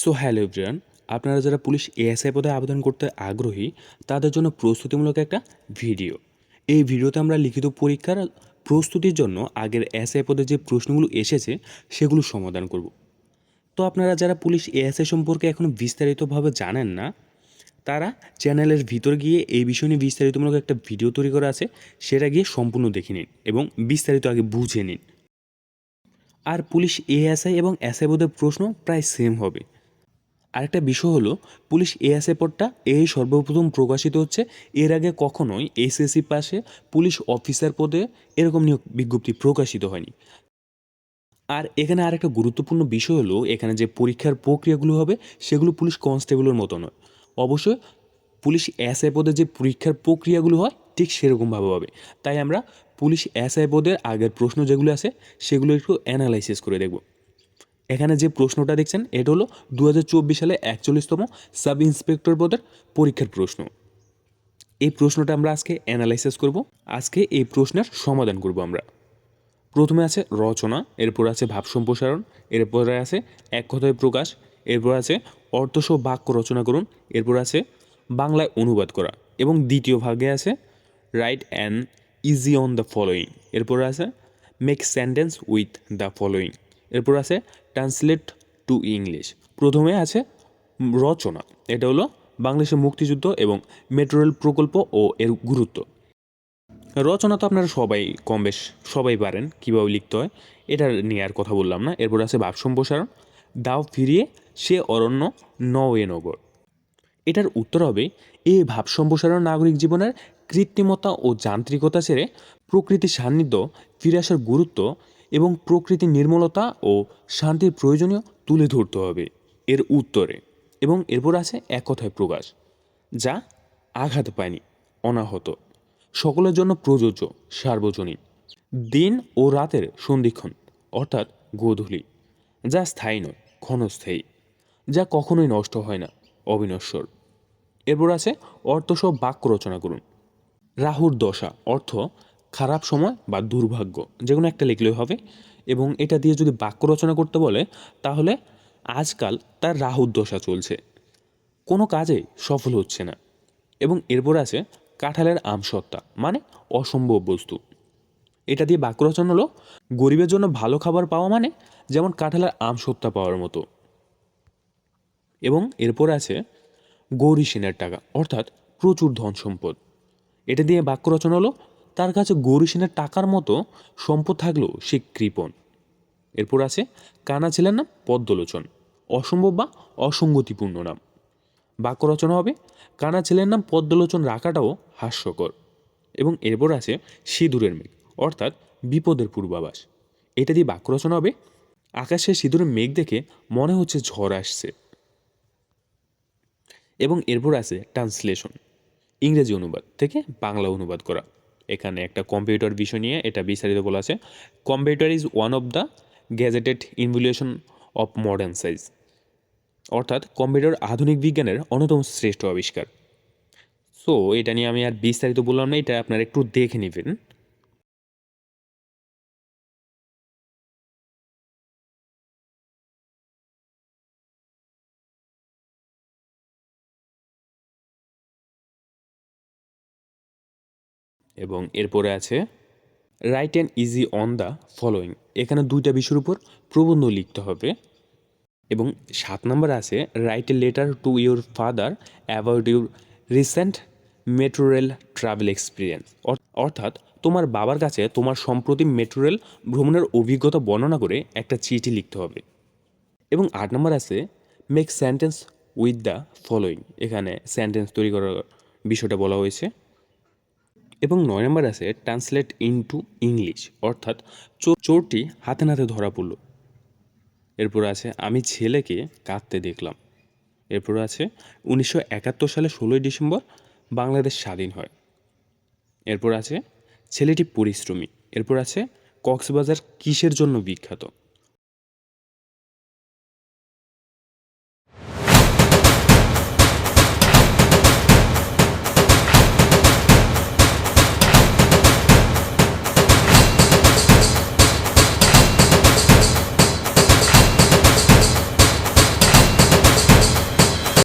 So hello everyone আপনারা যারা police ASI পদে আবেদন করতে আগ্রহী, তাদের জন্য প্রস্তুতিমূলক একটা ভিডিও। এই ভিডিওতে আমরা লিখিত পরীক্ষার প্রস্তুতির জন্য আগের এসআই পদে যে প্রশ্নগুলো এসেছে, সেগুলো সমাধান করব। তো আপনারা যারা পুলিশ এএসআই সম্পর্কে এখনও বিস্তারিতভাবে জানেন না, তারা চ্যানেলের ভিতর গিয়ে এই বিষয় নিয়ে বিস্তারিতমূলক একটা ভিডিও তৈরি করা আছে, সেটা গিয়ে সম্পূর্ণ দেখে নিন এবং বিস্তারিত আগে বুঝে নিন। আর পুলিশ এএসআই এবং এসআই পদের প্রশ্ন প্রায় সেম হবে। আরেকটা বিষয় হলো, পুলিশ এএসআই পদটা, এই সর্বপ্রথম প্রকাশিত হচ্ছে, এর আগে কখনোই এসএসসি পাশে পুলিশ অফিসার পদে এরকম নিয়োগ বিজ্ঞপ্তি প্রকাশিত হয়নি। আর এখানে আরেকটা গুরুত্বপূর্ণ বিষয় হলো, এখানে যে পরীক্ষার প্রক্রিয়াগুলো হবে, সেগুলো পুলিশ কনস্টেবলের মতো নয়। অবশ্যই পুলিশ এসআই পদে যে পরীক্ষার প্রক্রিয়াগুলো হয়, ঠিক সেরকমভাবে হবে। তাই আমরা পুলিশ এসআই পদের আগের প্রশ্ন যেগুলো আছে, সেগুলো একটু অ্যানালাইসিস করে দেখব। এখানে যে প্রশ্নটা দেখছেন, এটা হলো দু হাজার চব্বিশ সালে একচল্লিশতম সাব ইন্সপেক্টর পদের পরীক্ষার প্রশ্ন। এই প্রশ্নটা আমরা আজকে অ্যানালাইসিস করব। আজকে এই প্রশ্নের সমাধান করব আমরা। প্রথমে আছে রচনা, এরপর আছে ভাব সম্প্রসারণ, এরপরে আছে এক কথায় প্রকাশ, এরপর আছে অর্থসহ বাক্য রচনা করুন, এরপর আছে বাংলায় অনুবাদ করা এবং দ্বিতীয় ভাগে আছে write an essay on the following এরপর আছে make sentence with the following এরপর আছে ট্রান্সলেট টু ইংলিশ। প্রথমে আছে রচনা। এটা হলো বাংলাদেশের মুক্তিযুদ্ধ এবং মেট্রো রেল প্রকল্প ও এর গুরুত্ব। রচনা তো আপনারা সবাই কম বেশ সবাই পারেন, কীভাবে লিখতে হয় এটা নিয়ে আর কথা বললাম না। এরপর আছে ভাব সম্প্রসারণ। দাও ফিরিয়ে সে অরণ্য নওয়ে নগর। এটার উত্তর হবে এই ভাব সম্প্রসারণ নাগরিক জীবনের কৃত্রিমতা ও যান্ত্রিকতা ছেড়ে প্রকৃতির সান্নিধ্য ফিরে আসার গুরুত্ব এবং প্রকৃতির নির্মলতা ও শান্তির প্রয়োজনীয় তুলে ধরতে হবে। এর উত্তরে। এবং এরপর আছে এক কথায় প্রকাশ, যা আঘাত পায়নি, অনাহত। সকলের জন্য প্রযোজ্য, সার্বজনীন। দিন ও রাতের সন্ধিক্ষণ, অর্থাৎ গোধূলি, যা স্থায়ী নয়, ক্ষণস্থায়ী, যা কখনোই নষ্ট হয় না, অবিনশ্বর। এরপর আছে অর্থসহ বাক্য রচনা করুন রাহুর দশা, অর্থ খারাপ সময় বা দুর্ভাগ্য যে কোনো একটা লিখলেই হবে। এবং এটা দিয়ে যদি বাক্য রচনা করতে বলে, তাহলে আজকাল তার রাহুর দশা চলছে। কোনো কাজে সফল হচ্ছে না। এবং এরপর আছে কাঁঠালের আমসত্তা মানে অসম্ভব বস্তু। এটা দিয়ে বাক্য রচনা হলো, গরিবের জন্য ভালো খাবার পাওয়া মানে যেমন কাঁঠালের আমসত্তা পাওয়ার মতো। এবং এরপর আছে গৌরী সেনের টাকা, অর্থাৎ প্রচুর ধন সম্পদ এটা দিয়ে বাক্য রচনা হলো তার কাছে গৌরী সেনের টাকার মতো সম্পদ থাকলেও সে কৃপণ এরপর আছে, কানা ছেলের নাম পদ্মলোচন। অসম্ভব বা অসঙ্গতিপূর্ণ নাম। বাক্য রচনা হবে, কানা ছেলের নাম পদ্মলোচন রাখাটাও হাস্যকর। এবং এরপর আছে, সিঁদুরের মেঘ, অর্থাৎ বিপদের পূর্বাভাস। এটা দিয়ে বাক্য রচনা হবে আকাশে সিঁদুরের মেঘ দেখে মনে হচ্ছে ঝড় আসছে। এবং এরপর আছে, ট্রান্সলেশন, ইংরেজি অনুবাদ থেকে বাংলা অনুবাদ করা। এখানে একটা কম্পিউটার বিষয় নিয়ে এটা বিস্তারিত বলা আছে। Computer is one of the greatest invention of modern size অর্থাৎ কম্পিউটার আধুনিক বিজ্ঞানের অন্যতম শ্রেষ্ঠ আবিষ্কার। সো এটা নিয়ে আমি আর বিস্তারিত বললাম না, এটা আপনারা একটু দেখে নেবেন। এবং এরপরে আছে write an essay on the following এখানে দুইটা বিষয়ের উপর প্রবন্ধ লিখতে হবে। এবং সাত নম্বর আছে write a letter to your father about your recent metro rail travel experience অর্থাৎ তোমার বাবার কাছে তোমার সম্প্রতি মেট্রো রেল ভ্রমণের অভিজ্ঞতা বর্ণনা করে একটা চিঠি লিখতে হবে। এবং আট নম্বর আছে make sentence with the following এখানে সেন্টেন্স তৈরি করার বিষয়টা বলা হয়েছে। এবং নয় নম্বর আছে ট্রান্সলেট ইনটু ইংলিশ অর্থাৎ চোরটি হাতে নাতে ধরা পড়ল। এরপর আছে, আমি ছেলেকে কাঁদতে দেখলাম। এরপর আছে, উনিশশো একাত্তর সালে ষোলোই ডিসেম্বর বাংলাদেশ স্বাধীন হয়। এরপর আছে, ছেলেটি পরিশ্রমী। এরপর আছে, কক্সবাজার কিসের জন্য বিখ্যাত?